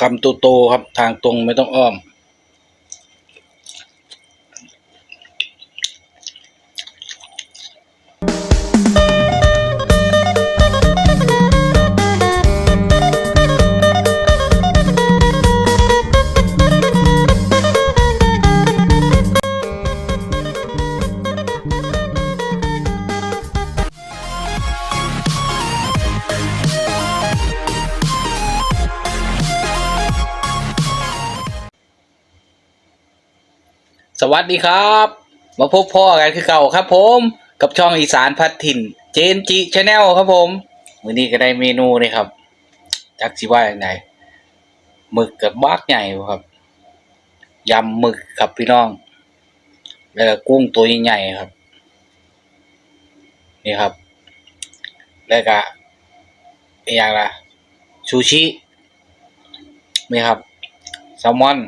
คำโตๆครับทางตรงไม่ต้องอ้อม วัสดีครับ มาพบพ่อกันคือเก่าครับ ผม กับช่องอีสานพัดถิ่น เจนจิชาแนลครับผมวันนี้ก็ได้เมนูนี่ครับจักสิว่าอย่างไรหมึกกับบักใหญ่ครับยำหมึกครับพี่น้อง แล้วก็กุ้งตัวใหญ่ๆครับ นี่ครับ แล้วก็อีกอย่างละซูชินี่ครับแซลมอน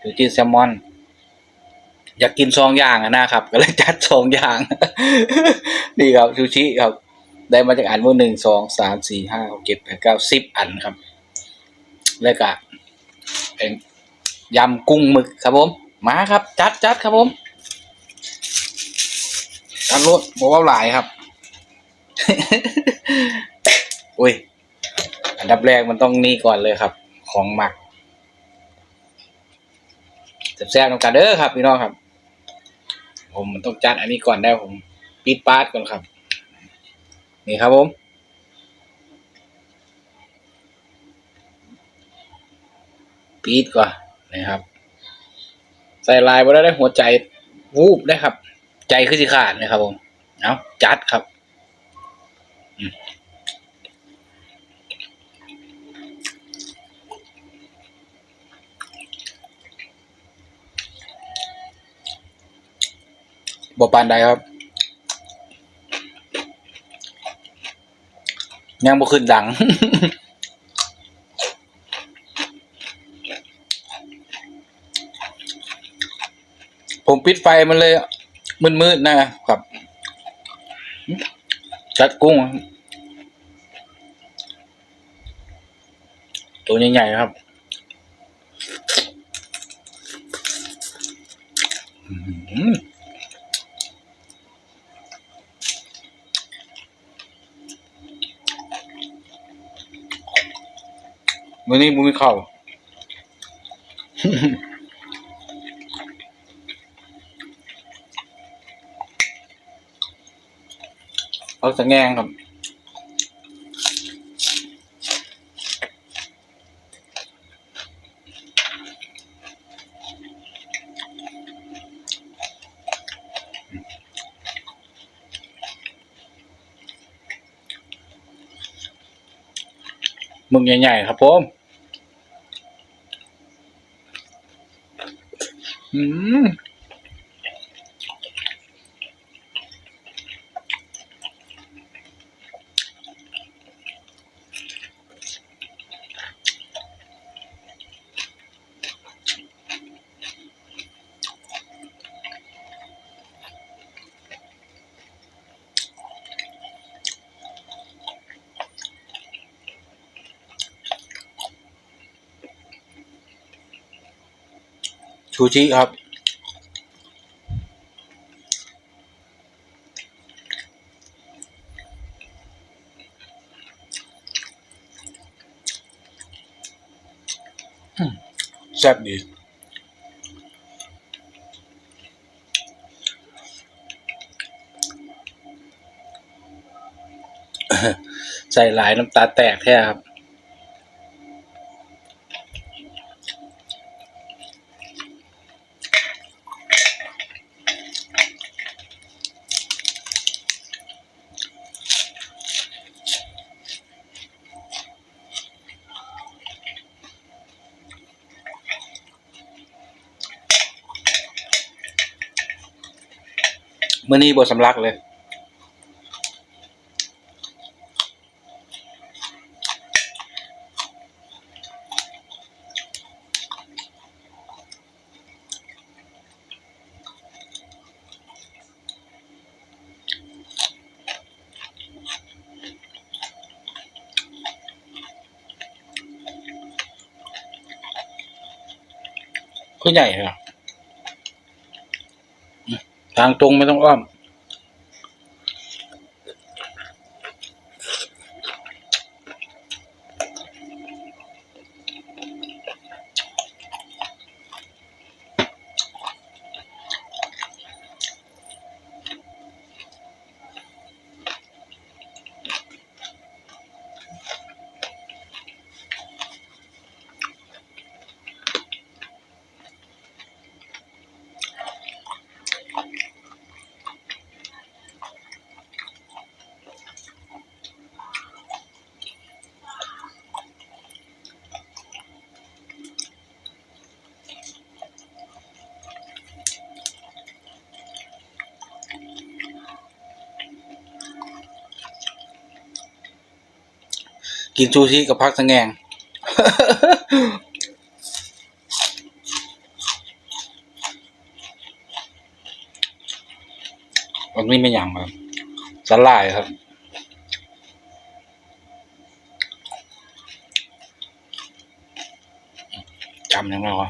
ซูชิแซลมอน อยากกินสองอย่างอะนะครับ ก็เลยจัดสองอย่าง นี่ครับซูชิครับ ได้มาจากอันว่าหนึ่งสองสามสี่ห้าหกเจ็ดแปดเก้าสิบอันครับ แล้วก็เป็นยำกุ้งหมึกครับผม มาครับ จัดจัดครับผมจัดรถบอกว่าหลายครับอุ้ยอันดับแรกมันต้องนี่ก่อนเลยครับ ของหมักแซ่บๆนำกันเด้อครับ พี่น้องครับ ผมมันต้องจัดอันนี้ก่อนได้ผมปิดปาดก่อนครับ นี่ครับผมปีดก่อนนะครับ ใส่ลายไปแล้วได้หัวใจวูบได้ครับ ใจคือสิขาดนะครับผม เอาจัดครับ บปานใดครับ ยังบ่ขึ้นดัง ผมปิดไฟมันเลย มืดๆนะครับจัดกุ้ง ตัวใหญ่ๆครับอื้อ หือนี้บุมีข้าวเอาสะแงงครับมึงใหญ่ๆครับผม อื ชูชิครับอืมแซ่บดีใส่หลายน้ำตาแตกแท้ครับ มื่อนี้บทสำลักเลยอก็ใหญ่เหรอ ทางตรงไม่ต้องอ้อม กินซูชิกับพักสะแงงวันนี้ไม่ยังครับสลายครับจำยังไงวะ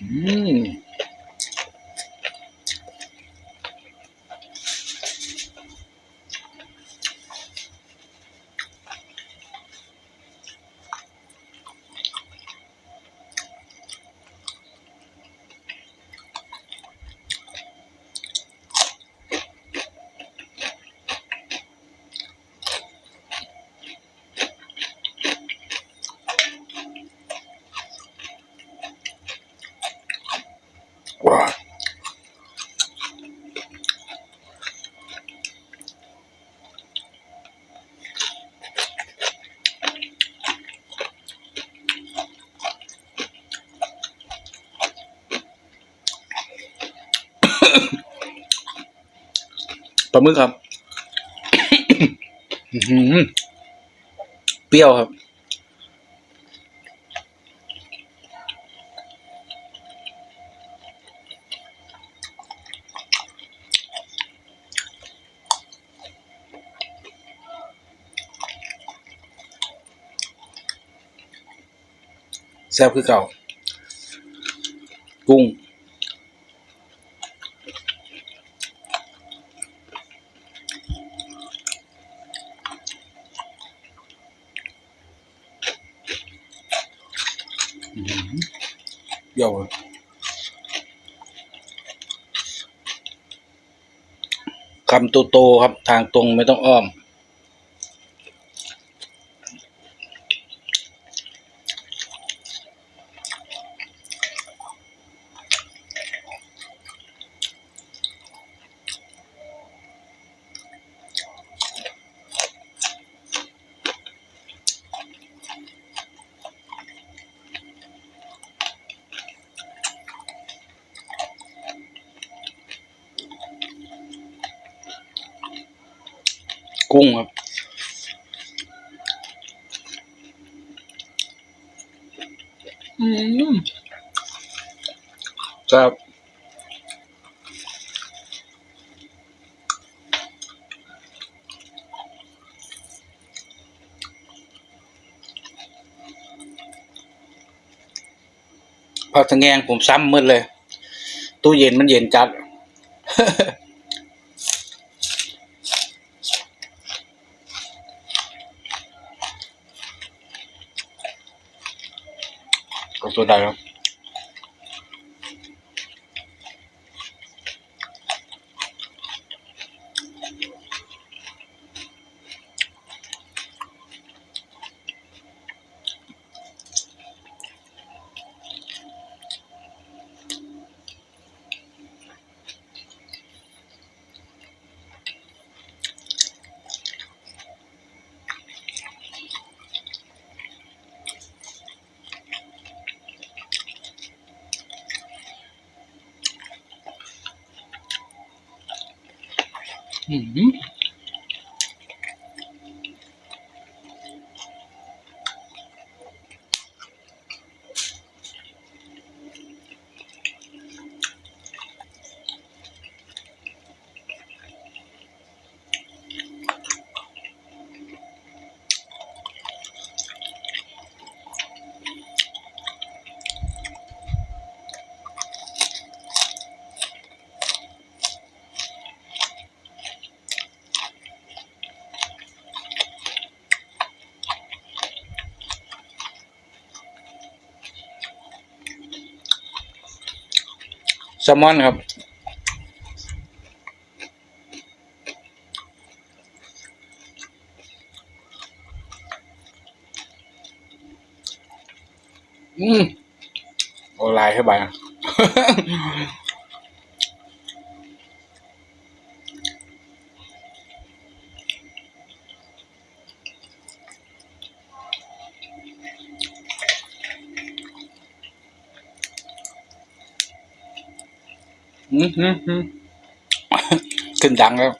อืม ว้าว ปลาหมึกครับเปรี้ยวครับ แซ่บคือเก่า กุ้ง อื้อหือเปรี้ยวเลยคำโตๆครับ ทางตรงไม่ต้องอ้อม กุ้งครับ อืมครับผักตะแงงผมซ้ำมืดเลย ตู้เย็นมันเย็นจัด ก็ตัว ใแซลมอนครับอืมโอไลน์เข้าไปอะ อืมอืมอืม ขึ้นดังแล้ว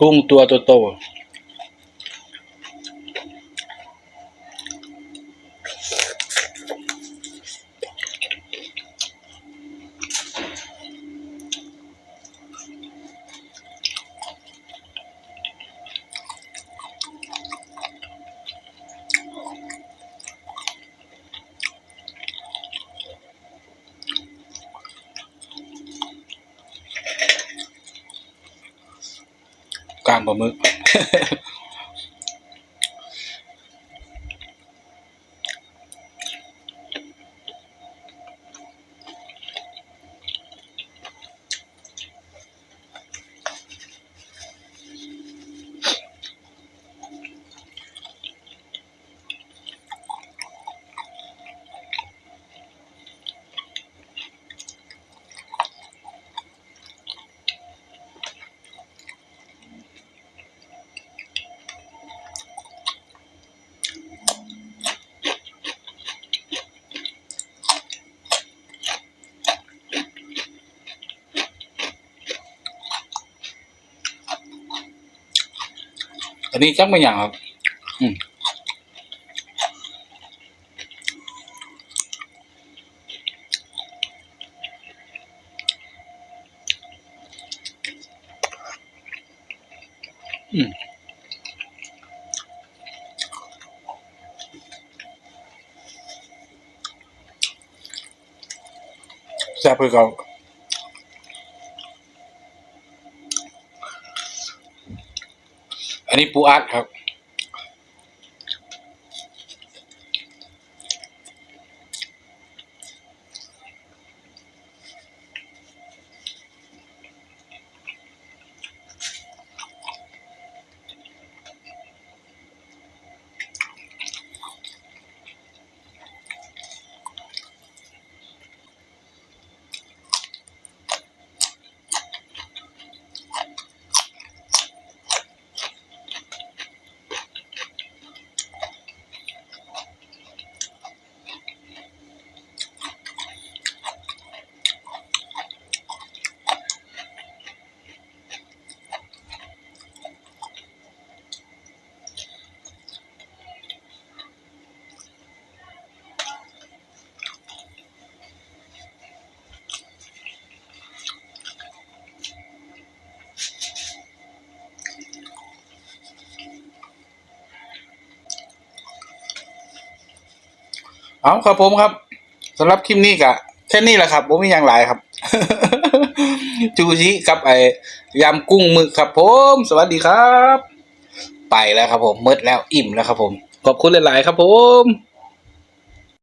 กุ้งตัวโตๆางปลาหมึก อันนี้จักไม่อย่างครับอืมอืมแซ่บคือเก่า อันนี้ปูอัดครับ เอาครับผมครับสำหรับคลิปนี้กะแค่นี้แหละครับผมมีอย่างไรครับ จูชิกับไอ้ยำกุ้งหมึกครับ ผม สวัสดีครับ ไปแล้วครับผมมืดแล้วอิ่มแล้วครับผม ขอบคุณหลาย ๆ ครับผม